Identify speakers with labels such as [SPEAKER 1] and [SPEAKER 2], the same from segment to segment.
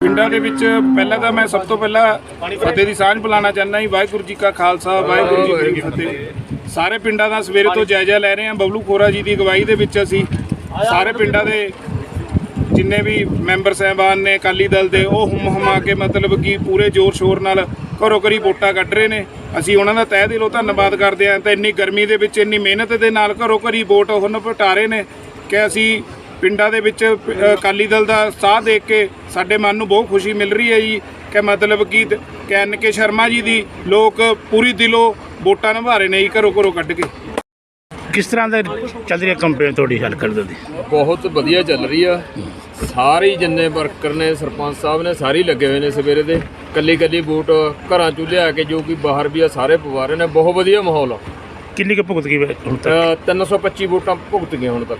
[SPEAKER 1] ਪਿੰਡਾਂ ਦੇ ਵਿੱਚ ਪਹਿਲਾਂ ਤਾਂ ਮੈਂ ਸਭ ਤੋਂ ਪਹਿਲਾਂ ਫਤਿਹ ਦੀ ਸਾਂਝ ਬੁਲਾਉਣਾ ਚਾਹੁੰਦਾ ਜੀ, ਵਾਹਿਗੁਰੂ ਜੀ ਕਾ ਖਾਲਸਾ, ਵਾਹਿਗੁਰੂ ਜੀ ਕੀ ਫਤਿਹ। ਸਾਰੇ ਪਿੰਡਾਂ ਦਾ ਸਵੇਰੇ ਤੋਂ ਜਾਇਜ਼ਾ ਲੈ ਰਹੇ ਹਾਂ। ਬਬਲੂ ਖੋਰਾ ਜੀ ਦੀ ਅਗਵਾਈ ਦੇ ਵਿੱਚ ਅਸੀਂ ਸਾਰੇ ਪਿੰਡਾਂ ਦੇ ਜਿੰਨੇ ਵੀ ਮੈਂਬਰ ਸਹਿਬਾਨ ਨੇ, ਅਕਾਲੀ ਦਲ ਦੇ, ਉਹ ਹੁਮ ਹੁਮਾ ਕੇ ਮਤਲਬ ਕਿ ਪੂਰੇ ਜ਼ੋਰ ਸ਼ੋਰ ਨਾਲ ਘਰੋ ਘਰੀ ਵੋਟਾਂ ਕੱਢ ਰਹੇ ਨੇ। ਅਸੀਂ ਉਹਨਾਂ ਦਾ ਤਹਿ ਦਿਲੋਂ ਧੰਨਵਾਦ ਕਰਦੇ ਹਾਂ। ਤੇ ਇੰਨੀ ਗਰਮੀ ਦੇ ਵਿੱਚ, ਇੰਨੀ ਮਿਹਨਤ ਦੇ ਨਾਲ ਘਰੋ ਘਰੀ ਵੋਟ ਉਹਨਾਂ ਪਟਾਰੇ ਨੇ ਕਿ ਅਸੀਂ ਪਿੰਡਾਂ ਦੇ ਵਿੱਚ ਅਕਾਲੀ ਦਲ ਦਾ ਸਾਥ ਦੇਖ ਕੇ ਸਾਡੇ ਮਨ ਨੂੰ ਬਹੁਤ ਖੁਸ਼ੀ ਮਿਲ ਰਹੀ ਹੈ ਜੀ। ਕਿ ਮਤਲਬ ਕਿ ਦ- ਕਿ ਐਨ ਕੇ ਸ਼ਰਮਾ ਜੀ ਦੀ ਲੋਕ ਪੂਰੀ ਦਿਲੋਂ ਵੋਟਾਂ ਨਿਭਾ ਰਹੇ ਨੇ ਜੀ ਘਰੋ ਘਰੋ ਕੱਢ ਕੇ।
[SPEAKER 2] ਕਿਸ ਤਰ੍ਹਾਂ ਦਾ ਚੱਲ ਰਹੀ ਹੈ ਕੰਪੇਨ ਤੁਹਾਡੀ ਹਲਕਰ ਦੀ?
[SPEAKER 3] ਬਹੁਤ ਵਧੀਆ ਚੱਲ ਰਹੀ ਆ। ਸਾਰੇ ਜਿੰਨੇ ਵਰਕਰ ਨੇ ਸਰਪੰਚ ਸਾਹਿਬ ਨੇ ਸਾਰੇ ਲੱਗੇ ਹੋਏ ਨੇ ਸਵੇਰੇ ਦੇ। ਕੱਲੀ ਕੱਲੀ ਵੋਟ ਘਰਾਂ ਚੋਂ ਲਿਆ ਕੇ ਜੋ ਕਿ ਬਾਹਰ ਵੀ ਆ ਸਾਰੇ ਪਵਾ ਰਹੇ ਨੇ। ਬਹੁਤ ਵਧੀਆ ਮਾਹੌਲ ਆ।
[SPEAKER 2] ਕਿੰਨੀ ਕੁ ਭੁਗਤ ਗਈ ਹੁਣ ਤੱਕ?
[SPEAKER 3] ਅ, 325 ਵੋਟਾਂ ਭੁਗਤ ਗਈਆਂ ਹੁਣ ਤੱਕ।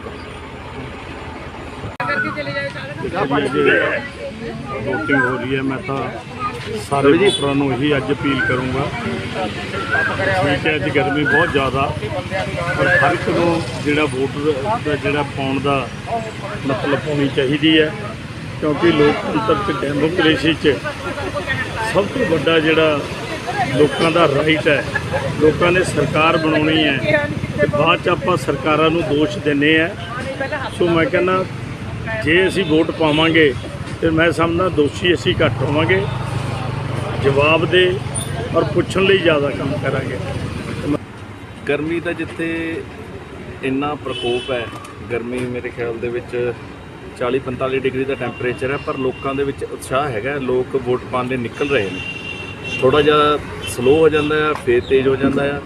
[SPEAKER 4] ਵੋਟਿੰਗ ਹੋ ਰਹੀ ਹੈ ਮੈਂ ਤਾਂ ਸਾਰੇ ਵੋਟਰਾਂ ਨੂੰ ਇਹੀ ਅੱਜ ਅਪੀਲ ਕਰੂੰਗਾ। ਠੀਕ ਹੈ ਅੱਜ ਗਰਮੀ ਬਹੁਤ ਜ਼ਿਆਦਾ ਪਰ ਹਰ ਇੱਕ ਨੂੰ ਜਿਹੜਾ ਵੋਟ ਦਾ ਜਿਹੜਾ ਪਾਉਣ ਦਾ ਮਤਲਬ ਹੋਣੀ ਚਾਹੀਦੀ ਹੈ ਕਿਉਂਕਿ ਲੋਕਤੰਤਰ ਤੇ ਡੈਮੋਕ੍ਰੇਸੀ 'ਚ ਸਭ ਤੋਂ ਵੱਡਾ ਜਿਹੜਾ ਲੋਕਾਂ ਦਾ ਰਾਈਟ ਹੈ ਲੋਕਾਂ ਨੇ ਸਰਕਾਰ ਬਣਾਉਣੀ ਹੈ ਬਾਅਦ 'ਚ ਆਪਾਂ ਸਰਕਾਰਾਂ ਨੂੰ ਦੋਸ਼ ਦਿੰਨੇ ਆ ਸੋ ਮੈਂ ਕਹਿੰਦਾ ਜੇ ਅਸੀਂ ਵੋਟ ਪਾਵਾਂਗੇ ਤੇ ਮੈਂ ਸਮਝਦਾ ਦੋਸ਼ੀ ਅਸੀਂ ਘੱਟ ਹੋਵਾਂਗੇ। ਜਵਾਬ ਦੇ ਔਰ ਪੁੱਛਣ ਲਈ ਜ਼ਿਆਦਾ ਕੰਮ ਕਰਾਂਗੇ।
[SPEAKER 5] ਗਰਮੀ ਦਾ ਜਿੱਥੇ ਇੰਨਾ ਪ੍ਰਕੋਪ ਹੈ, ਗਰਮੀ ਮੇਰੇ ਖਿਆਲ ਦੇ ਵਿੱਚ 40 45 ਡਿਗਰੀ ਦਾ ਟੈਂਪਰੇਚਰ ਹੈ, ਪਰ ਲੋਕਾਂ ਦੇ ਵਿੱਚ ਉਤਸ਼ਾਹ ਹੈਗਾ ਲੋਕ ਵੋਟ ਪਾਉਣ ਲਈ ਨਿਕਲ ਰਹੇ ਨੇ। ਥੋੜਾ ਜਿਹਾ ਸਲੋ ਹੋ ਜਾਂਦਾ ਹੈ, ਫੇਰ ਤੇਜ਼ ਹੋ ਜਾਂਦਾ ਹੈ।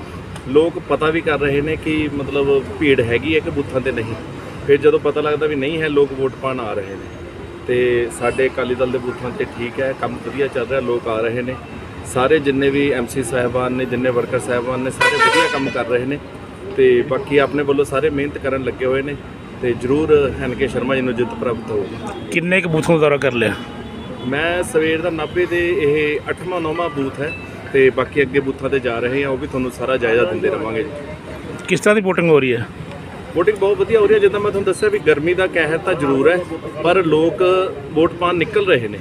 [SPEAKER 5] ਲੋਕ ਪਤਾ ਵੀ ਕਰ ਰਹੇ ਨੇ ਕਿ ਮਤਲਬ ਭੀੜ ਹੈਗੀ ਹੈ ਕਿ ਬੂਥਾਂ ਤੇ ਨਹੀਂ। ਫਿਰ ਜਦੋਂ ਪਤਾ ਲੱਗਦਾ ਵੀ ਨਹੀਂ ਹੈ ਲੋਕ ਵੋਟ ਪਾਉਣ ਆ ਰਹੇ ਨੇ। ਤੇ ਸਾਡੇ ਅਕਾਲੀ ਦਲ ਦੇ ਬੂਥਾਂ ਤੇ ਠੀਕ ਹੈ ਕੰਮ ਵਧੀਆ ਚੱਲ ਰਿਹਾ ਲੋਕ ਆ ਰਹੇ ਨੇ। ਸਾਰੇ ਜਿੰਨੇ ਵੀ ਐਮਸੀ ਸਾਹਿਬਾਨ ਨੇ ਜਿੰਨੇ ਵਰਕਰ ਸਾਹਿਬਾਨ ਨੇ ਸਾਰੇ ਵਧੀਆ ਕੰਮ ਕਰ ਰਹੇ ਨੇ। ਤੇ ਬਾਕੀ ਆਪਣੇ ਵੱਲੋਂ ਸਾਰੇ ਮਿਹਨਤ ਕਰਨ ਲੱਗੇ ਹੋਏ ਨੇ। ਤੇ ਜਰੂਰ ਕੇ ਸ਼ਰਮਾ ਜੀ ਨੂੰ ਜਿੱਤ ਪ੍ਰਾਪਤ ਹੋਊਗੀ।
[SPEAKER 2] ਕਿੰਨੇ ਕੁ ਬੂਥਾਂ ਦਾ ਦੌਰਾ ਕਰ ਲਿਆ?
[SPEAKER 5] ਮੈਂ ਸਵੇਰ ਦਾ 90 ਦੇ ਇਹ 8ਵਾਂ 9ਵਾਂ ਬੂਥ ਹੈ। ਤੇ ਬਾਕੀ ਅੱਗੇ ਬੂਥਾਂ ਤੇ ਜਾ ਰਹੇ ਹਾਂ ਉਹ ਵੀ ਤੁਹਾਨੂੰ ਸਾਰਾ ਜਾਇਜ਼ਾ ਦਿੰਦੇ ਰਵਾਂਗੇ। ਜੀ
[SPEAKER 2] ਕਿਸ ਤਰ੍ਹਾਂ ਦੀ VOTING ਹੋ ਰਹੀ ਹੈ?
[SPEAKER 5] ਵੋਟਿੰਗ ਬਹੁਤ ਵਧੀਆ ਹੋ ਰਹੀ ਹੈ। ਜਿੱਦਾਂ ਮੈਂ ਤੁਹਾਨੂੰ ਦੱਸਿਆ ਵੀ ਗਰਮੀ ਦਾ ਕਹਿਰ ਤਾਂ ਜ਼ਰੂਰ ਹੈ, ਪਰ ਲੋਕ ਵੋਟ ਪਾਉਣ ਨਿਕਲ ਰਹੇ ਨੇ।